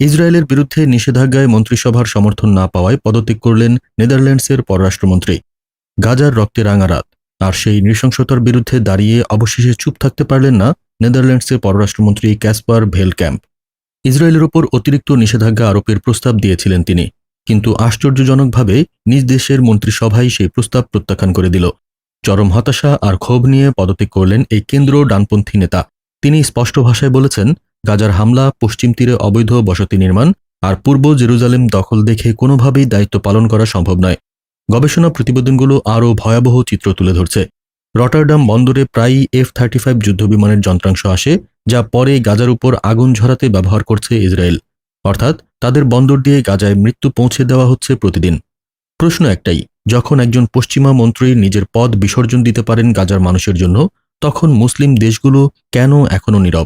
ইসরায়েলের বিরুদ্ধে নিষেধাজ্ঞায় মন্ত্রিসভার সমর্থন না পাওয়ায় পদত্যাগ করলেন নেদারল্যান্ডসের পররাষ্ট্রমন্ত্রী গাজার রক্তে রাঙা রাত। আর সেই নৃশংসতার বিরুদ্ধে দাঁড়িয়ে অবশেষে চুপ থাকতে পারলেন না নেদারল্যান্ডসের পররাষ্ট্রমন্ত্রী ক্যাসপার ভেল ক্যাম্প ইসরায়েলের ওপর অতিরিক্ত নিষেধাজ্ঞা আরোপের প্রস্তাব দিয়েছিলেন তিনি। কিন্তু আশ্চর্যজনকভাবে নিজ দেশের মন্ত্রিসভাই সেই প্রস্তাব প্রত্যাখ্যান করে দিল। চরম হতাশা আর ক্ষোভ নিয়ে পদত্যাগ করলেন এই কেন্দ্র ডানপন্থী নেতা। তিনি স্পষ্ট ভাষায় বলেছেন গাজার হামলা, পশ্চিম তীরে অবৈধ বসতি নির্মাণ আর পূর্ব জেরুজালেম দখল দেখে কোনোভাবেই দায়িত্ব পালন করা সম্ভব নয়। গবেষণা প্রতিবেদনগুলো আরও ভয়াবহ চিত্র তুলে ধরছে। রটারডাম বন্দরে প্রায়ই এফ থার্টি ফাইভ যুদ্ধবিমানের যন্ত্রাংশ আসে, যা পরে গাজার উপর আগুন ঝরাতে ব্যবহার করছে ইসরায়েল। অর্থাৎ তাদের বন্দর দিয়ে গাজায় মৃত্যু পৌঁছে দেওয়া হচ্ছে প্রতিদিন। প্রশ্ন একটাই, যখন একজন পশ্চিমা মন্ত্রী নিজের পদ বিসর্জন দিতে পারেন গাজার মানুষের জন্য, তখন মুসলিম দেশগুলো কেন এখনও নীরব?